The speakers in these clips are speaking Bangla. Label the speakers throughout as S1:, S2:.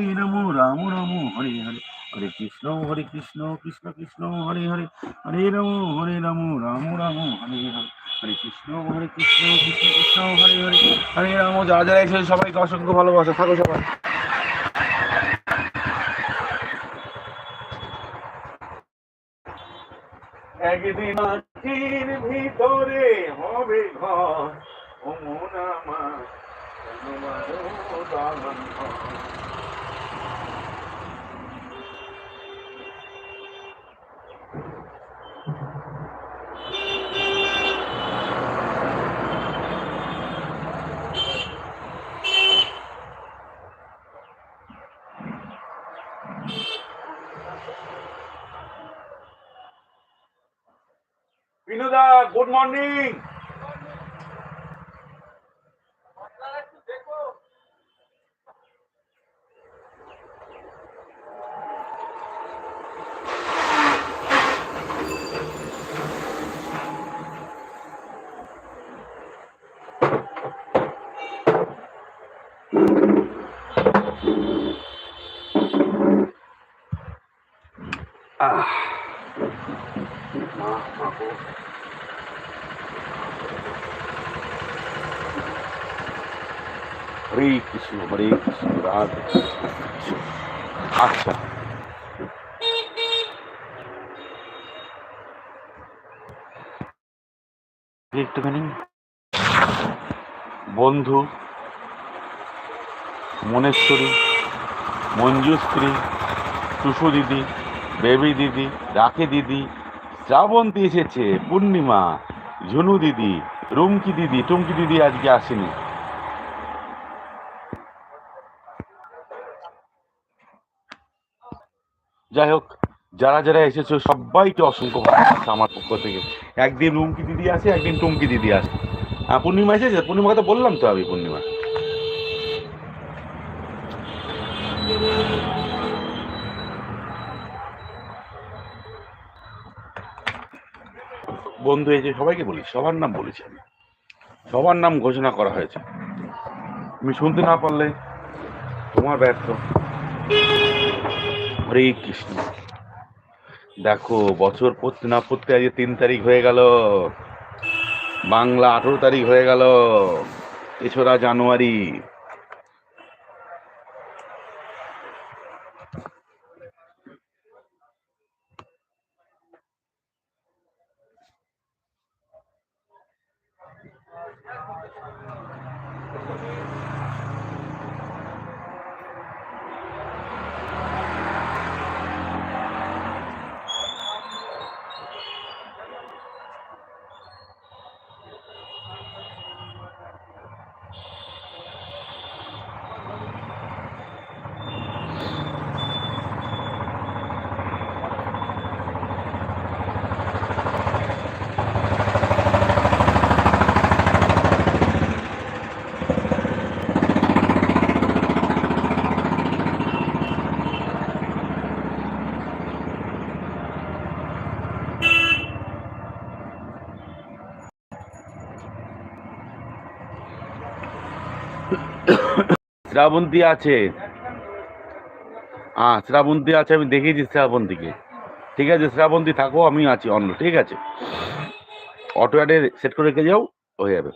S1: হরি রাম রাম রাম হরে হরে হরে কৃষ্ণ হরে কৃষ্ণ কৃষ্ণ কৃষ্ণ হরে হরে হরে রাম হরে রাম রাম রাম হরে হরে হরে কৃষ্ণ হরে কৃষ্ণ কৃষ্ণ কৃষ্ণ হরে হরে হরে রাম যা যা এসে সবাইকে অসংখ্য ভালোবাসা থাকো সবাই একদিন মাটির ভিতরে হবে ঘর ও মোনা মা পিনুদা good morning Ah. Hare Krishna Hare Krishna Radhe আচ্ছা একটুখানি বন্ধু মনেশ্বরী মঞ্জুশ্রী টুসু দিদি বেবি দিদি রাখি দিদি শ্রাবন্তী এসেছে পূর্ণিমা ঝুনু দিদি রুমকি দিদি টুমকি দিদি আজকে আসেনি যাই হোক যারা যারা এসেছে সবাইকে অসংখ্য ভালোবাসা আমার পক্ষ থেকে একদিন রুমকি দিদি আসে একদিন টুমকি দিদি আসে হ্যাঁ পূর্ণিমা এসেছে পূর্ণিমাকে তো বললাম তো আমি পূর্ণিমা বন্ধু হয়েছে সবাইকে বলি সবার নাম বলেছি আমি সবার নাম ঘোষণা করা হয়েছে তুমি শুনতে না পারলে তোমার ব্যর্থ হরে কৃষ্ণ দেখো বছর পড়তে না পড়তে আজকে তিন তারিখ হয়ে গেল বাংলা আঠেরো তারিখ হয়ে গেল তেসরা জানুয়ারি শ্রাবন্তী আছে হ্যাঁ শ্রাবন্তী আছে আমি দেখেছি শ্রাবন্তীকে ঠিক আছে শ্রাবন্তী থাকো আমি আছি অন্য ঠিক আছে অটো অ্যাডে সেট করে রেখে যাও হয়ে যাবে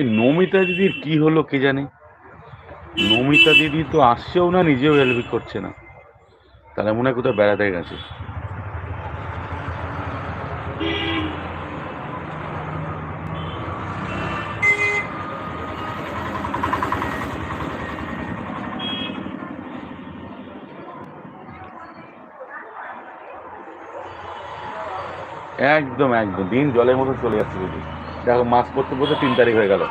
S1: এই নমিতা দিদির কি হলো কে জানে নমিতা দিদি তো আসছেও না নিজেও হেল্প করছে না তাহলে মনে হয় কোথাও বেড়াতে গেছে একদম একদম দিন জলের মতো চলে যাচ্ছে দিদি দেখো মাস পড়তে পড়তে তিন তারিখ হয়ে গেল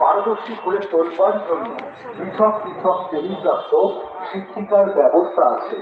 S1: পারদর্শী করে তোলবার জন্য পৃথক পৃথক টেলিগ্রাফ শিক্ষিকার ব্যবস্থা আছে